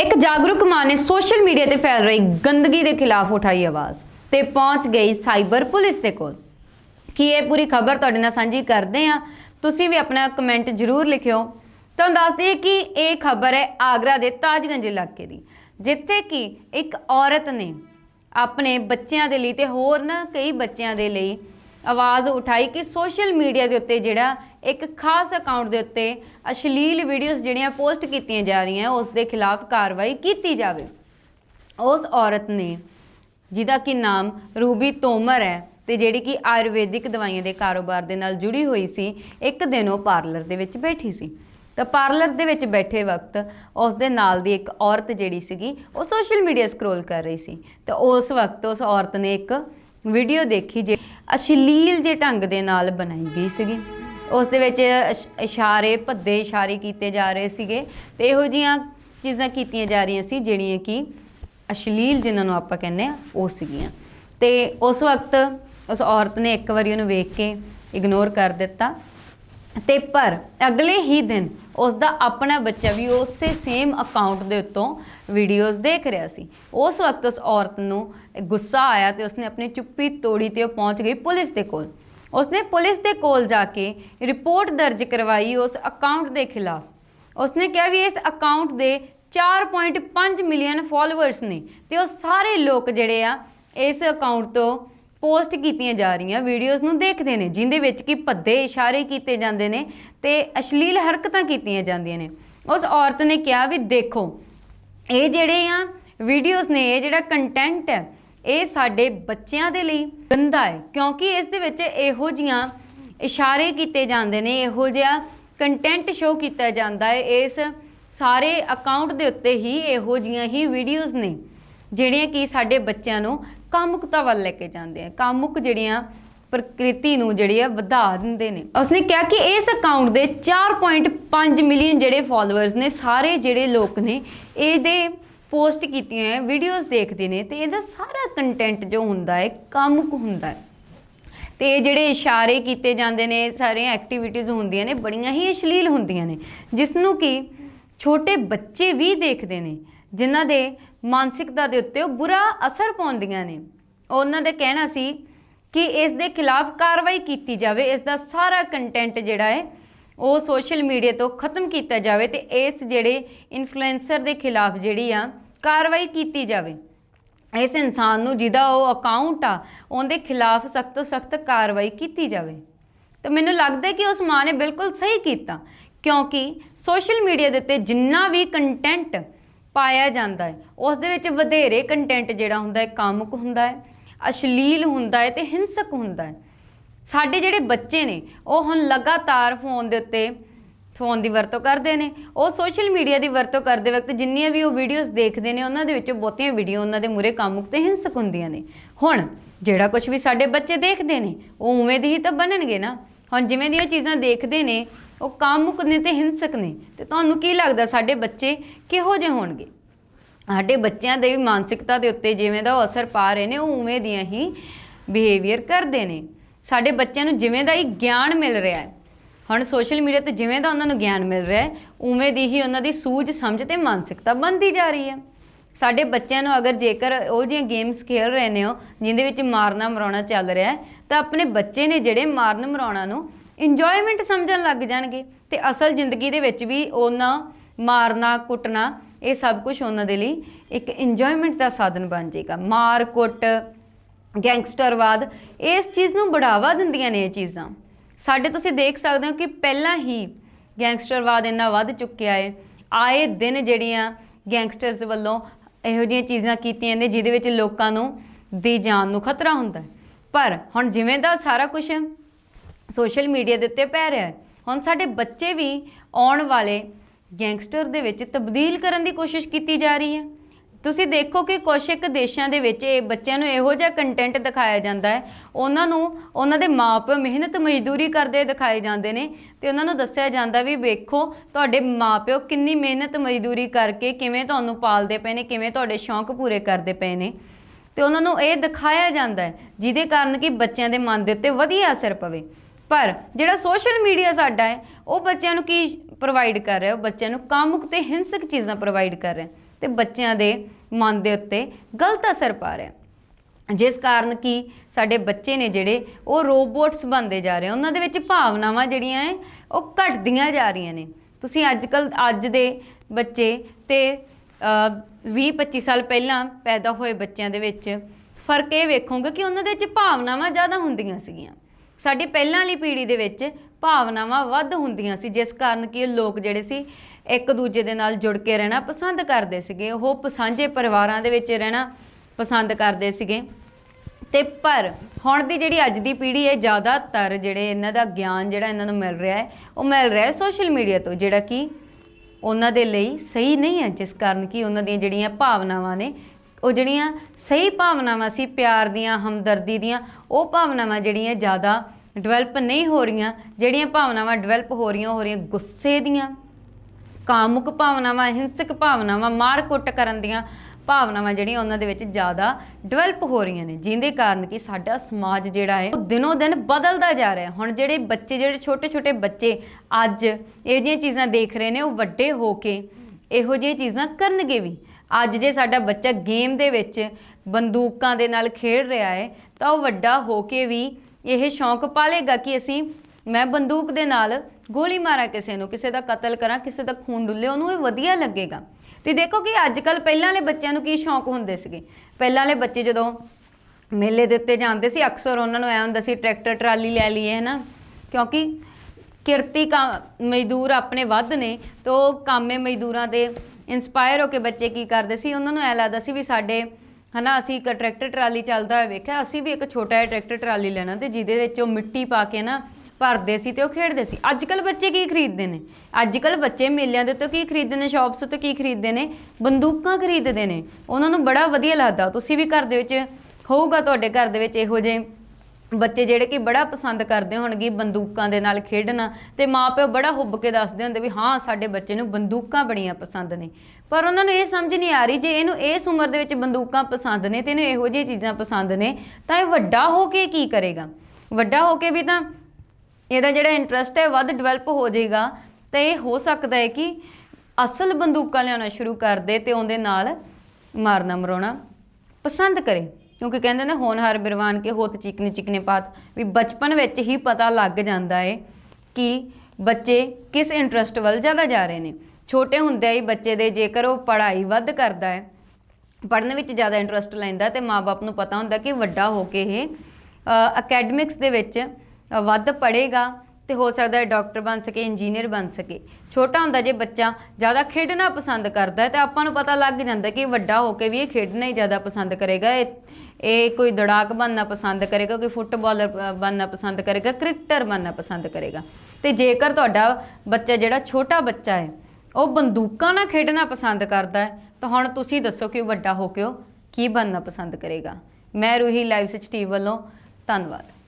ਇੱਕ ਜਾਗਰੂਕ ਮਾਂ ਨੇ ਸੋਸ਼ਲ ਮੀਡੀਆ ਤੇ ਫੈਲ ਰਹੀ ਗੰਦਗੀ ਦੇ ਖਿਲਾਫ ਉਠਾਈ ਆਵਾਜ਼ ਤੇ ਪਹੁੰਚ ਗਈ ਸਾਈਬਰ ਪੁਲਿਸ ਦੇ ਕੋਲ। ਕੀ ਇਹ ਪੂਰੀ ਖਬਰ ਤੁਹਾਡੇ ਨਾਲ ਸਾਂਝੀ ਕਰਦੇ ਆ ਤੁਸੀਂ ਵੀ ਆਪਣਾ ਕਮੈਂਟ ਜ਼ਰੂਰ ਲਿਖਿਓ। ਤੁਹਾਨੂੰ ਦੱਸ ਦਈਏ ਕਿ ਇਹ ਖਬਰ ਹੈ ਆਗਰਾ ਦੇ ਤਾਜਗੰਜ ਇਲਾਕੇ ਦੀ, ਜਿੱਥੇ ਕਿ ਇੱਕ ਔਰਤ ਨੇ ਆਪਣੇ ਬੱਚਿਆਂ ਦੇ ਲਈ ਤੇ ਹੋਰ ਨਾ ਕਈ ਬੱਚਿਆਂ ਦੇ ਲਈ ਆਵਾਜ਼ ਉਠਾਈ ਕਿ ਸੋਸ਼ਲ ਮੀਡੀਆ ਦੇ ਉੱਤੇ ਜਿਹੜਾ ਇੱਕ ਖਾਸ ਅਕਾਊਂਟ ਦੇ ਉੱਤੇ ਅਸ਼ਲੀਲ ਵੀਡੀਓਜ਼ ਜਿਹੜੀਆਂ ਪੋਸਟ ਕੀਤੀਆਂ ਜਾ ਰਹੀਆਂ, ਉਸ ਦੇ ਖਿਲਾਫ ਕਾਰਵਾਈ ਕੀਤੀ ਜਾਵੇ। ਉਸ ਔਰਤ ਨੇ, ਜਿਹਦਾ ਕਿ ਨਾਮ ਰੂਬੀ ਤੋਮਰ ਹੈ ਤੇ ਜਿਹੜੀ ਕਿ ਆਯੁਰਵੈਦਿਕ ਦਵਾਈਆਂ ਦੇ ਕਾਰੋਬਾਰ ਦੇ ਨਾਲ ਜੁੜੀ ਹੋਈ ਸੀ, ਇੱਕ ਦਿਨ ਉਹ ਪਾਰਲਰ ਦੇ ਵਿੱਚ ਬੈਠੀ ਸੀ। ਤਾਂ ਪਾਰਲਰ ਦੇ ਵਿੱਚ ਬੈਠੇ ਵਕਤ ਉਸ ਦੇ ਨਾਲ ਦੀ ਇੱਕ ਔਰਤ ਜਿਹੜੀ ਸੀਗੀ, ਉਹ ਸੋਸ਼ਲ ਮੀਡੀਆ ਸਕਰੋਲ ਕਰ ਰਹੀ ਸੀ। ਤਾਂ ਉਸ ਵਕਤ ਉਸ ਔਰਤ ਨੇ ਇੱਕ ਵੀਡੀਓ ਦੇਖੀ ਜੇ, ਅਸ਼ਲੀਲ ਜੇ ਢੰਗ ਦੇ ਨਾਲ ਬਣਾਈ ਗਈ ਸੀਗੀ। ਉਸ ਦੇ ਵਿੱਚ ਇਸ਼- ਇਸ਼ਾਰੇ, ਭੱਦੇ ਇਸ਼ਾਰੇ ਕੀਤੇ ਜਾ ਰਹੇ ਸੀਗੇ ਤੇ ਇਹੋ ਜੀਆਂ ਚੀਜ਼ਾਂ ਕੀਤੀਆਂ ਜਾ ਰਹੀਆਂ ਸੀ ਜਿਹੜੀਆਂ ਕਿ ਅਸ਼ਲੀਲ ਜਿਨ੍ਹਾਂ ਨੂੰ ਆਪਾਂ ਕਹਿੰਦੇ ਆ ਉਹ ਸੀਗੀਆਂ। ਤੇ ਉਸ ਵਕਤ ਉਸ ਔਰਤ ਨੇ ਇੱਕ ਵਾਰੀ ਉਹਨੂੰ ਵੇਖ ਕੇ ਇਗਨੋਰ ਕਰ ਦਿੱਤਾ। ਤੇ ਪਰ ਅਗਲੇ ਹੀ ਦਿਨ ਉਸ ਦਾ ਆਪਣਾ ਬੱਚਾ ਵੀ ਉਸੇ ਸੇਮ ਅਕਾਊਂਟ ਦੇ ਉੱਤੋਂ ਵੀਡੀਓਜ਼ ਦੇਖ ਰਿਹਾ ਸੀ। ਉਸ ਵਕਤ ਉਸ ਔਰਤ ਨੂੰ ਗੁੱਸਾ ਆਇਆ ਤੇ ਉਸਨੇ ਆਪਣੀ ਚੁੱਪੀ ਤੋੜੀ ਤੇ ਉਹ ਪਹੁੰਚ ਗਈ ਪੁਲਿਸ ਦੇ ਕੋਲ। ਉਸਨੇ ਪੁਲਿਸ ਦੇ ਕੋਲ ਜਾ ਕੇ ਰਿਪੋਰਟ ਦਰਜ ਕਰਵਾਈ ਉਸ ਅਕਾਊਂਟ ਦੇ ਖਿਲਾਫ। ਉਸਨੇ ਕਿਹਾ ਵੀ ਇਸ ਅਕਾਊਂਟ ਦੇ 4.5 ਮਿਲੀਅਨ ਫਾਲੋਅਰਸ ਨੇ ਤੇ ਉਹ ਸਾਰੇ ਲੋਕ ਜਿਹੜੇ ਆ ਇਸ ਅਕਾਊਂਟ ਤੋਂ ਪੋਸਟ ਕੀਤੀਆਂ ਜਾ ਰਹੀਆਂ, ਵੀਡੀਓਜ਼ ਨੂੰ ਦੇਖਦੇ ਨੇ, ਜਿੰਦੇ ਵਿੱਚ ਕਿ ਭੱਦੇ ਇਸ਼ਾਰੇ ਕੀਤੇ ਜਾਂਦੇ ਨੇ ਤੇ ਅਸ਼ਲੀਲ ਹਰਕਤਾਂ ਕੀਤੀਆਂ ਜਾਂਦੀਆਂ ਨੇ। ਉਸ ਔਰਤ ਨੇ ਕਿਹਾ ਵੀ ਦੇਖੋ, ਇਹ ਜਿਹੜੇ ਆ ਵੀਡੀਓਜ਼ ਨੇ, ਇਹ ਜਿਹੜਾ ਕੰਟੈਂਟ ਹੈ, ਇਹ ਸਾਡੇ ਬੱਚਿਆਂ ਦੇ ਲਈ ਗੰਦਾ ਹੈ, ਕਿਉਂਕਿ ਇਸ ਦੇ ਵਿੱਚ ਇਹੋ ਜੀਆਂ ਇਸ਼ਾਰੇ ਕੀਤੇ ਜਾਂਦੇ ਨੇ, ਇਹੋ ਜਿਹਾ ਕੰਟੈਂਟ ਸ਼ੋ ਕੀਤਾ ਜਾਂਦਾ ਹੈ, ਇਸ ਸਾਰੇ ਅਕਾਊਂਟ ਦੇ ਉੱਤੇ ਹੀ ਇਹੋ ਜੀਆਂ ਹੀ ਵੀਡੀਓਜ਼ ਨੇ, ਜਿਹੜੀਆਂ ਕਿ ਸਾਡੇ ਬੱਚਿਆਂ ਨੂੰ ਕਾਮੁਕਤਾ ਵੱਲ ਲੈ ਕੇ ਜਾਂਦੇ ਆ, ਕਾਮੁਕ ਜਿਹੜੀਆਂ ਪ੍ਰਕਿਰਤੀ ਨੂੰ ਜਿਹੜੀ ਆ ਵਧਾ ਦਿੰਦੇ ਨੇ। ਉਸਨੇ ਕਿਹਾ ਕਿ ਇਸ ਅਕਾਊਂਟ ਦੇ 4.5 ਮਿਲੀਅਨ ਜਿਹੜੇ ਫਾਲੋਅਰਸ ਨੇ, ਸਾਰੇ ਜਿਹੜੇ ਲੋਕ ਨੇ, ਇਹਦੇ ਪੋਸਟ ਕੀਤੀਆਂ ਹੈ ਵੀਡੀਓਜ਼ ਦੇਖਦੇ ਨੇ ਤੇ ਇਹਦਾ ਸਾਰਾ ਕੰਟੈਂਟ ਜੋ ਹੁੰਦਾ ਹੈ, ਕਾਮੁਕ ਹੁੰਦਾ ਹੈ। ਤੇ ਇਹ ਜਿਹੜੇ ਇਸ਼ਾਰੇ ਕੀਤੇ ਜਾਂਦੇ ਨੇ, ਸਾਰੀਆਂ ਐਕਟੀਵਿਟੀਜ਼ ਹੁੰਦੀਆਂ ਨੇ, ਬੜੀਆਂ ਹੀ ਅਸ਼ਲੀਲ ਹੁੰਦੀਆਂ ਨੇ ਜਿਸ ਨੂੰ ਕਿ ਛੋਟੇ ਬੱਚੇ ਵੀ ਦੇਖਦੇ ਨੇ। ਜਿਨ੍ਹਾਂ ਦੇ ਮਾਨਸਿਕਤਾ ਦੇ ਉੱਤੇ ਉਹ ਬੁਰਾ ਅਸਰ ਪਾਉਂਦੀਆਂ ਨੇ। ਉਹਨਾਂ ਦਾ ਕਹਿਣਾ ਸੀ ਕਿ ਇਸ ਦੇ ਖਿਲਾਫ ਕਾਰਵਾਈ ਕੀਤੀ ਜਾਵੇ, ਇਸ ਦਾ ਸਾਰਾ ਕੰਟੈਂਟ ਜਿਹੜਾ ਹੈ, ਉਹ ਸੋਸ਼ਲ ਮੀਡੀਆ ਤੋਂ ਖਤਮ ਕੀਤਾ ਜਾਵੇ ਤੇ ਇਸ ਜਿਹੜੇ ਇਨਫਲੂਐਂਸਰ ਦੇ ਖਿਲਾਫ ਜਿਹੜੀ ਆ ਕਾਰਵਾਈ ਕੀਤੀ ਜਾਵੇ। ਇਸ ਇਨਸਾਨ ਨੂੰ ਜਿਹਦਾ ਉਹ ਅਕਾਊਂਟ ਆ, ਉਹਦੇ ਖਿਲਾਫ ਸਖਤ ਤੋਂ ਸਖਤ ਕਾਰਵਾਈ ਕੀਤੀ ਜਾਵੇ। ਤਾਂ ਮੈਨੂੰ ਲੱਗਦਾ ਕਿ ਉਸ ਮਾਂ ਨੇ ਬਿਲਕੁਲ ਸਹੀ ਕੀਤਾ, ਕਿਉਂਕਿ ਸੋਸ਼ਲ ਮੀਡੀਆ ਦੇ ਉੱਤੇ ਜਿੰਨਾ ਵੀ ਕੰਟੈਂਟ ਪਾਇਆ ਜਾਂਦਾ ਹੈ। ਉਸ ਦੇ ਵਿੱਚ ਵਧੇਰੇ ਕੰਟੈਂਟ ਜਿਹੜਾ ਹੁੰਦਾ ਹੈ, ਕਾਮੁਕ ਹੁੰਦਾ ਹੈ, ਅਸ਼ਲੀਲ ਹੁੰਦਾ ਹੈ ਤੇ ਹਿੰਸਕ ਹੁੰਦਾ ਹੈ। ਸਾਡੇ ਜਿਹੜੇ ਬੱਚੇ ਨੇ, ਉਹ ਹੁਣ ਲਗਾਤਾਰ ਫੋਨ ਦੇ ਉੱਤੇ ਫੋਨ ਦੀ ਵਰਤੋਂ ਕਰਦੇ ਨੇ। ਉਹ ਸੋਸ਼ਲ ਮੀਡੀਆ ਦੀ ਵਰਤੋਂ ਕਰਦੇ ਵਕਤ ਜਿੰਨੀਆਂ ਵੀ ਉਹ ਵੀਡੀਓਜ਼ ਦੇਖਦੇ ਨੇ, ਉਹਨਾਂ ਦੇ ਵਿੱਚੋਂ ਬਹੁਤੀਆਂ ਵੀਡੀਓ ਉਹਨਾਂ ਦੇ ਮੂਰੇ ਕਾਮੁਕ ਤੇ ਹਿੰਸਕ ਹੁੰਦੀਆਂ ਨੇ। ਹੁਣ ਜਿਹੜਾ ਕੁਝ ਵੀ ਸਾਡੇ ਬੱਚੇ ਦੇਖਦੇ ਨੇ, ਉਹ ਉਵੇਂ ਦੇ ਹੀ ਤਾਂ ਬਣਨਗੇ ਨਾ। ਹੁਣ ਜਿਵੇਂ ਦੀਆਂ ਚੀਜ਼ਾਂ ਦੇਖਦੇ ਨੇ, ਉਹ ਕਾਮੁਕ ਨੇ ਤੇ ਹਿੰਸਕ ਨੇ। ਤੇ ਤੁਹਾਨੂੰ ਕੀ ਲੱਗਦਾ ਸਾਡੇ ਬੱਚੇ ਕਿਹੋ ਜਿਹੇ ਹੋਣਗੇ? ਸਾਡੇ ਬੱਚਿਆਂ ਦੇ ਵੀ ਮਾਨਸਿਕਤਾ ਦੇ ਉੱਤੇ ਜਿਵੇਂ ਦਾ ਉਹ ਅਸਰ ਪਾ ਰਹੇ ਨੇ, ਉਹ ਉਵੇਂ ਦੀਆਂ ਹੀ ਬਿਹੇਵੀਅਰ ਕਰਦੇ ਨੇ। ਸਾਡੇ ਬੱਚਿਆਂ ਨੂੰ ਜਿਵੇਂ ਦਾ ਹੀ ਗਿਆਨ ਮਿਲ ਰਿਹਾ ਹੈ। ਹੁਣ ਸੋਸ਼ਲ ਮੀਡੀਆ ਤੇ ਜਿਵੇਂ ਦਾ ਉਹਨਾਂ ਨੂੰ ਗਿਆਨ ਮਿਲ ਰਿਹਾ ਹੈ, ਉਵੇਂ ਦੀ ਹੀ ਉਹਨਾਂ ਦੀ ਸੂਝ ਸਮਝ ਤੇ ਮਾਨਸਿਕਤਾ ਬਣਦੀ ਜਾ ਰਹੀ ਹੈ। ਸਾਡੇ ਬੱਚਿਆਂ ਨੂੰ ਅਗਰ ਜੇਕਰ ਉਹ ਜਿਹੀਆਂ ਗੇਮਸ ਖੇਲ ਰਹੇ ਨੇ ਉਹ, ਜਿੰਦੇ ਵਿੱਚ ਮਾਰਨਾ ਮਰਾਉਣਾ ਚੱਲ ਰਿਹਾ ਹੈ ਤਾਂ ਆਪਣੇ ਬੱਚੇ ਨੇ ਜਿਹੜੇ ਮਾਰਨ ਮਰਾਉਣਾ ਨੂੰ ਇੰਜੋਇਮੈਂਟ ਸਮਝਣ ਲੱਗ ਜਾਣਗੇ ਤੇ ਅਸਲ ਜ਼ਿੰਦਗੀ ਦੇ ਵਿੱਚ ਵੀ ਉਹਨਾਂ ਮਾਰਨਾ, ਕੁੱਟਣਾ, ਇਹ ਸਭ ਕੁਝ ਉਹਨਾਂ ਦੇ ਲਈ ਇੱਕ ਇੰਜੋਇਮੈਂਟ ਦਾ ਸਾਧਨ ਬਣ ਜਾਏਗਾ। ਮਾਰ, ਕੁੱਟ ਗੈਂਗਸਟਰਵਾਦ ਇਸ ਚੀਜ਼ ਨੂੰ ਬੜਾਵਾ ਦਿੰਦੀਆਂ ਨੇ ਇਹ ਚੀਜ਼ਾਂ। ਸਾਡੇ ਤੁਸੀਂ ਦੇਖ ਸਕਦੇ ਹੋ ਕਿ ਪਹਿਲਾਂ ਹੀ ਗੈਂਗਸਟਰਵਾਦ ਇੰਨਾ ਵੱਧ ਚੁੱਕਿਆ ਹੈ ਆਏ ਦਿਨ ਜਿਹੜੀਆਂ ਗੈਂਗਸਟਰਸ ਵੱਲੋਂ ਇਹੋ ਜਿਹੀਆਂ ਚੀਜ਼ਾਂ ਕੀਤੀਆਂ ਨੇ ਜਿਹਦੇ ਵਿੱਚ ਲੋਕਾਂ ਨੂੰ ਦੀ ਜਾਨ ਨੂੰ ਖਤਰਾ ਹੁੰਦਾ ਹੈ। ਪਰ ਹੁਣ ਜਿਵੇਂ ਦਾ ਸਾਰਾ ਕੁਝ ਸੋਸ਼ਲ ਮੀਡੀਆ ਦੇ ਉੱਤੇ ਪੈ ਰਿਹਾ ਹੈ, ਹੁਣ ਸਾਡੇ ਬੱਚੇ ਵੀ ਆਉਣ ਵਾਲੇ ਗੈਂਗਸਟਰ ਦੇ ਵਿੱਚ ਤਬਦੀਲ ਕਰਨ ਦੀ ਕੋਸ਼ਿਸ਼ ਕੀਤੀ ਜਾ ਰਹੀ ਹੈ। ਤੁਸੀਂ ਦੇਖੋ ਕਿ ਕੁਛ ਇੱਕ ਦੇਸ਼ਾਂ ਦੇ ਵਿੱਚ ਇਹ ਬੱਚਿਆਂ ਨੂੰ ਇਹੋ ਜਿਹਾ ਕੰਟੈਂਟ ਦਿਖਾਇਆ ਜਾਂਦਾ ਹੈ। ਉਹਨਾਂ ਨੂੰ, ਉਹਨਾਂ ਦੇ ਮਾਪੇ ਮਿਹਨਤ, ਮਜ਼ਦੂਰੀ ਕਰਦੇ ਦਿਖਾਏ ਜਾਂਦੇ ਨੇ ਤੇ ਉਹਨਾਂ ਨੂੰ ਦੱਸਿਆ ਜਾਂਦਾ ਵੀ ਵੇਖੋ ਤੁਹਾਡੇ ਮਾਪਿਓ ਕਿੰਨੀ ਮਿਹਨਤ, ਮਜ਼ਦੂਰੀ ਕਰਕੇ ਕਿਵੇਂ ਤੁਹਾਨੂੰ ਪਾਲਦੇ ਪਏ ਨੇ, ਕਿਵੇਂ ਤੁਹਾਡੇ ਸ਼ੌਂਕ ਪੂਰੇ ਕਰਦੇ ਪਏ ਨੇ। ਤੇ ਉਹਨਾਂ ਨੂੰ ਇਹ ਦਿਖਾਇਆ ਜਾਂਦਾ ਹੈ, ਜਿਹਦੇ ਕਾਰਨ ਕਿ ਬੱਚਿਆਂ ਦੇ ਮਨ ਦੇ ਉੱਤੇ ਵਧੀਆ ਅਸਰ ਪਵੇ। ਪਰ ਜਿਹੜਾ ਸੋਸ਼ਲ ਮੀਡੀਆ ਸਾਡਾ ਹੈ, ਉਹ ਬੱਚਿਆਂ ਨੂੰ ਕੀ ਪ੍ਰੋਵਾਈਡ ਕਰ ਰਿਹਾ? ਉਹ ਬੱਚਿਆਂ ਨੂੰ ਕਾਮੁਕ ਤੇ ਹਿੰਸਕ ਚੀਜ਼ਾਂ ਪ੍ਰੋਵਾਈਡ ਕਰ ਰਿਹਾ ਤੇ ਬੱਚਿਆਂ ਦੇ ਮਨ ਦੇ ਉੱਤੇ ਗਲਤ ਅਸਰ ਪਾ ਰਿਹਾ ਜਿਸ ਕਾਰਨ ਕਿ ਸਾਡੇ ਬੱਚੇ ਨੇ ਜਿਹੜੇ ਉਹ ਰੋਬੋਟਸ ਬਣਦੇ ਜਾ ਰਹੇ ਉਹਨਾਂ ਦੇ ਵਿੱਚ ਭਾਵਨਾਵਾਂ ਜਿਹੜੀਆਂ ਹੈ, ਉਹ ਘਟਦੀਆਂ ਜਾ ਰਹੀਆਂ ਨੇ। ਤੁਸੀਂ ਅੱਜ ਕੱਲ ਅੱਜ ਦੇ ਬੱਚੇ ਤੇ 20-25 ਸਾਲ ਪਹਿਲਾਂ ਪੈਦਾ ਹੋਏ ਬੱਚਿਆਂ ਦੇ ਵਿੱਚ ਫ਼ਰਕ ਇਹ ਵੇਖੋਗੇ ਕਿ ਉਹਨਾਂ ਦੇ ਵਿੱਚ ਭਾਵਨਾਵਾਂ ਜ਼ਿਆਦਾ ਹੁੰਦੀਆਂ ਸੀਗੀਆਂ। ਸਾਡੀ ਪਹਿਲਾਂ ਵਾਲੀ ਪੀੜ੍ਹੀ ਦੇ ਵਿੱਚ ਭਾਵਨਾਵਾਂ ਵੱਧ ਹੁੰਦੀਆਂ ਸੀ, ਜਿਸ ਕਾਰਨ ਕਿ ਲੋਕ ਜਿਹੜੇ ਸੀ, ਇੱਕ ਦੂਜੇ ਦੇ ਨਾਲ ਜੁੜ ਕੇ ਰਹਿਣਾ ਪਸੰਦ ਕਰਦੇ ਸੀਗੇ। ਉਹ ਸਾਂਝੇ ਪਰਿਵਾਰਾਂ ਦੇ ਵਿੱਚ ਰਹਿਣਾ ਪਸੰਦ ਕਰਦੇ ਸੀਗੇ। ਤੇ ਪਰ ਹੁਣ ਦੀ ਜਿਹੜੀ ਅੱਜ ਦੀ ਪੀੜ੍ਹੀ ਹੈ, ਜ਼ਿਆਦਾਤਰ ਜਿਹੜੇ ਇਹਨਾਂ ਦਾ ਗਿਆਨ ਜਿਹੜਾ ਇਹਨਾਂ ਨੂੰ ਮਿਲ ਰਿਹਾ ਹੈ, ਉਹ ਮਿਲ ਰਿਹਾ ਹੈ ਸੋਸ਼ਲ ਮੀਡੀਆ ਤੋਂ, ਜਿਹੜਾ ਕਿ ਉਹਨਾਂ ਦੇ ਲਈ ਸਹੀ ਨਹੀਂ ਹੈ, ਜਿਸ ਕਾਰਨ ਕਿ ਉਹਨਾਂ ਦੀਆਂ ਜਿਹੜੀਆਂ ਭਾਵਨਾਵਾਂ ਨੇ, ਉਹ ਜਿਹੜੀਆਂ ਸਹੀ ਭਾਵਨਾਵਾਂ ਸੀ, ਪਿਆਰ ਦੀਆਂ, ਹਮਦਰਦੀ ਦੀਆਂ, ਉਹ ਭਾਵਨਾਵਾਂ ਜਿਹੜੀਆਂ ਜ਼ਿਆਦਾ ਡਿਵੈਲਪ ਨਹੀਂ ਹੋ ਰਹੀਆਂ, ਜਿਹੜੀਆਂ ਭਾਵਨਾਵਾਂ ਡਿਵੈਲਪ ਹੋ ਰਹੀਆਂ ਹੋ ਰਹੀਆਂ ਗੁੱਸੇ ਦੀਆਂ। ਕਾਮੁਕ ਭਾਵਨਾਵਾਂ ਹਿੰਸਕ ਭਾਵਨਾਵਾਂ, ਮਾਰ ਕੁੱਟ ਕਰਨ ਦੀਆਂ ਭਾਵਨਾਵਾਂ ਜਿਹੜੀਆਂ ਉਹਨਾਂ ਦੇ ਵਿੱਚ ਜ਼ਿਆਦਾ ਡਿਵੈਲਪ ਹੋ ਰਹੀਆਂ ਨੇ, ਜਿਹਦੇ ਕਾਰਨ ਕਿ ਸਾਡਾ ਸਮਾਜ ਜਿਹੜਾ ਹੈ, ਉਹ ਦਿਨੋ ਦਿਨ ਬਦਲਦਾ ਜਾ ਰਿਹਾ ਹੁਣ ਜਿਹੜੇ ਬੱਚੇ, ਜਿਹੜੇ ਛੋਟੇ ਛੋਟੇ ਬੱਚੇ ਅੱਜ ਇਹ ਜਿਹੀਆਂ ਚੀਜ਼ਾਂ ਦੇਖ ਰਹੇ ਨੇ, ਉਹ ਵੱਡੇ ਹੋ ਕੇ ਇਹੋ ਜਿਹੀਆਂ ਚੀਜ਼ਾਂ ਕਰਨਗੇ ਵੀ। ਅੱਜ ਜੇ ਸਾਡਾ ਬੱਚਾ ਗੇਮ ਦੇ ਵਿੱਚ ਬੰਦੂਕਾਂ ਦੇ ਨਾਲ ਖੇਡ ਰਿਹਾ ਹੈ, ਤਾਂ ਉਹ ਵੱਡਾ ਹੋ ਕੇ ਵੀ ਇਹ ਸ਼ੌਂਕ ਪਾਲੇਗਾ ਕਿ ਅਸੀਂ, ਮੈਂ ਬੰਦੂਕ ਦੇ ਨਾਲ ਗੋਲੀ ਮਾਰਾਂ ਕਿਸੇ ਨੂੰ, ਕਿਸੇ ਦਾ ਕਤਲ ਕਰਾਂ, ਕਿਸੇ ਦਾ ਖੂਨ ਡੁੱਲੇ, ਉਹਨੂੰ ਇਹ ਵਧੀਆ ਲੱਗੇਗਾ। ਤੁਸੀਂ ਦੇਖੋ ਕਿ ਅੱਜ ਕੱਲ ਪਹਿਲਾਂ ਵਾਲੇ ਬੱਚਿਆਂ ਨੂੰ ਕੀ ਸ਼ੌਂਕ ਹੁੰਦੇ ਸੀਗੇ? ਪਹਿਲਾਂ ਵਾਲੇ ਬੱਚੇ ਜਦੋਂ ਮੇਲੇ ਦੇ ਉੱਤੇ ਜਾਂਦੇ ਸੀ, ਅਕਸਰ ਉਹਨਾਂ ਨੂੰ ਐ ਹੁੰਦਾ ਸੀ, ਟਰੈਕਟਰ, ਟਰਾਲੀ ਲੈ ਲਈਏ ਹੈ ਨਾ ਕਿਉਂਕਿ ਕਿਰਤੀ ਕਾ, ਮਜ਼ਦੂਰ ਆਪਣੇ ਵੱਧ ਨੇ, ਤੇ ਉਹ ਕਾਮੇ ਮਜ਼ਦੂਰਾਂ ਦੇ ਇਨਸਪਾਇਰ ਹੋ ਕੇ ਬੱਚੇ ਕੀ ਕਰਦੇ ਸੀ? ਉਹਨਾਂ ਨੂੰ ਐ ਲੱਗਦਾ ਸੀ ਵੀ ਸਾਡੇ, ਹਨਾ, ਅਸੀਂ ਇੱਕ ਟਰੈਕਟਰ, ਟਰਾਲੀ ਚੱਲਦਾ ਹੋਇਆ ਵੇਖਿਆ, ਅਸੀਂ ਵੀ ਇੱਕ ਛੋਟਾ ਜਿਹਾ ਟਰੈਕਟਰ, ਟਰਾਲੀ ਲੈਣਾ ਤੇ ਜਿਹਦੇ ਵਿੱਚ ਉਹ ਮਿੱਟੀ ਪਾ ਕੇ ਨਾ ਭਰਦੇ ਸੀ ਤੇ ਉਹ ਖੇਡਦੇ ਸੀ। ਅੱਜ ਕੱਲ ਬੱਚੇ ਕੀ ਖਰੀਦਦੇ ਨੇ? ਅੱਜ ਕੱਲ ਬੱਚੇ ਮੇਲਿਆਂ ਦੇ ਉੱਤੇ ਕੀ ਖਰੀਦਦੇ ਨੇ ਸ਼ਾਪਸ ਤੋਂ ਕੀ ਖਰੀਦਦੇ ਨੇ? ਬੰਦੂਕਾਂ ਖਰੀਦਦੇ ਨੇ। ਉਹਨਾਂ ਨੂੰ ਬੜਾ ਵਧੀਆ ਲੱਗਦਾ। ਤੁਸੀਂ ਵੀ ਘਰ ਦੇ ਵਿੱਚ, ਹੋਊਗਾ ਤੁਹਾਡੇ ਘਰ ਦੇ ਵਿੱਚ ਇਹੋ ਜਿਹੇ ਬੱਚੇ ਜਿਹੜੇ ਕਿ ਬੜਾ ਪਸੰਦ ਕਰਦੇ ਹੋਣਗੇ ਬੰਦੂਕਾਂ ਦੇ ਨਾਲ ਖੇਡਣਾ ਤੇ ਮਾਪਿਓ ਬੜਾ ਹੁੱਬ ਕੇ ਦੱਸਦੇ ਹੁੰਦੇ ਵੀ ਹਾਂ, ਸਾਡੇ ਬੱਚੇ ਨੂੰ ਬੰਦੂਕਾਂ ਬੜੀਆਂ ਪਸੰਦ ਨੇ। ਪਰ ਉਹਨਾਂ ਨੂੰ ਇਹ ਸਮਝ ਨਹੀਂ ਆ ਰਹੀ ਜੇ ਇਹਨੂੰ ਇਸ ਉਮਰ ਦੇ ਵਿੱਚ ਬੰਦੂਕਾਂ ਪਸੰਦ ਨੇ ਤੇ ਇਹਨੂੰ ਇਹੋ ਜਿਹੀਆਂ ਚੀਜ਼ਾਂ ਪਸੰਦ ਨੇ, ਤਾਂ ਇਹ ਵੱਡਾ ਹੋ ਕੇ ਕੀ ਕਰੇਗਾ? ਵੱਡਾ ਹੋ ਕੇ ਵੀ ਤਾਂ ਇਹਦਾ ਜਿਹੜਾ ਇੰਟਰਸਟ ਹੈ ਵੱਧ ਡਿਵੈਲਪ ਹੋ ਜਾਏਗਾ ਤਾਂ ਇਹ ਹੋ ਸਕਦਾ ਹੈ ਕਿ ਅਸਲ ਬੰਦੂਕਾਂ ਲਿਆਉਣਾ ਸ਼ੁਰੂ ਕਰ ਦੇ ਤੇ ਉਹਦੇ ਨਾਲ ਮਾਰਨਾ ਮਰਾਉਣਾ ਪਸੰਦ ਕਰੇ। ਕਿਉਂਕਿ ਕਹਿੰਦੇ ਨੇ ਹੋਣਹਾਰ ਬਿਰਵਾਨ ਕੇ ਹੋਤ ਚਿਕਨੇ ਚਿਕਨੇ ਪਾਤ। ਵੀ ਬਚਪਨ ਵਿੱਚ ਹੀ ਪਤਾ ਲੱਗ ਜਾਂਦਾ ਹੈ ਕਿ ਬੱਚੇ ਕਿਸ ਇੰਟਰਸਟ ਵੱਲ ਜ਼ਿਆਦਾ ਜਾ ਰਹੇ ਨੇ। ਛੋਟੇ ਹੁੰਦਿਆਂ ਹੀ ਬੱਚੇ ਦੇ ਜੇਕਰ ਉਹ ਪੜ੍ਹਾਈ ਵੱਧ ਕਰਦਾ ਹੈ, ਪੜ੍ਹਨ ਵਿੱਚ ਜ਼ਿਆਦਾ ਇੰਟਰਸਟ ਲੈਂਦਾ ਤੇ ਮਾਪੇ ਨੂੰ ਪਤਾ ਹੁੰਦਾ ਕਿ ਵੱਡਾ ਹੋ ਕੇ ਇਹ ਅਕੈਡਮਿਕਸ ਦੇ ਵਿੱਚ ਵੱਧ ਪੜ੍ਹੇਗਾ ਤੇ ਹੋ ਸਕਦਾ ਹੈ ਡਾਕਟਰ ਬਣ ਸਕੇ, ਇੰਜੀਨੀਅਰ ਬਣ ਸਕੇ। ਛੋਟਾ ਹੁੰਦਾ ਜੇ ਬੱਚਾ ਜ਼ਿਆਦਾ ਖੇਡਣਾ ਪਸੰਦ ਕਰਦਾ ਹੈ ਤੇ ਆਪਾਂ ਨੂੰ ਪਤਾ ਲੱਗ ਜਾਂਦਾ ਕਿ ਵੱਡਾ ਹੋ ਕੇ ਵੀ ਇਹ ਖੇਡਣਾ ਹੀ ਜ਼ਿਆਦਾ ਪਸੰਦ ਕਰੇਗਾ। ਇਹ ਇਹ ਕੋਈ ਦੌੜਾਕ ਬਣਨਾ ਪਸੰਦ ਕਰੇਗਾ, ਕੋਈ ਫੁੱਟਬਾਲਰ ਬਣਨਾ ਪਸੰਦ ਕਰੇਗਾ, ਕ੍ਰਿਕਟਰ ਬਣਨਾ ਪਸੰਦ ਕਰੇਗਾ। ਤੇ ਜੇਕਰ ਤੁਹਾਡਾ ਬੱਚਾ ਜਿਹੜਾ ਛੋਟਾ ਬੱਚਾ ਹੈ, ਉਹ ਬੰਦੂਕਾਂ ਨਾਲ ਖੇਡਣਾ ਪਸੰਦ ਕਰਦਾ ਹੈ, ਤਾਂ ਹੁਣ ਤੁਸੀਂ ਦੱਸੋ ਕਿ ਉਹ ਵੱਡਾ ਹੋ ਕੇ ਉਹ ਕੀ ਬਣਨਾ ਪਸੰਦ ਕਰੇਗਾ। ਮੈਂ ਰੂਹੀ ਲਾਈਵ ਸੱਚ ਟੀਵੀ ਵੱਲੋਂ, ਧੰਨਵਾਦ।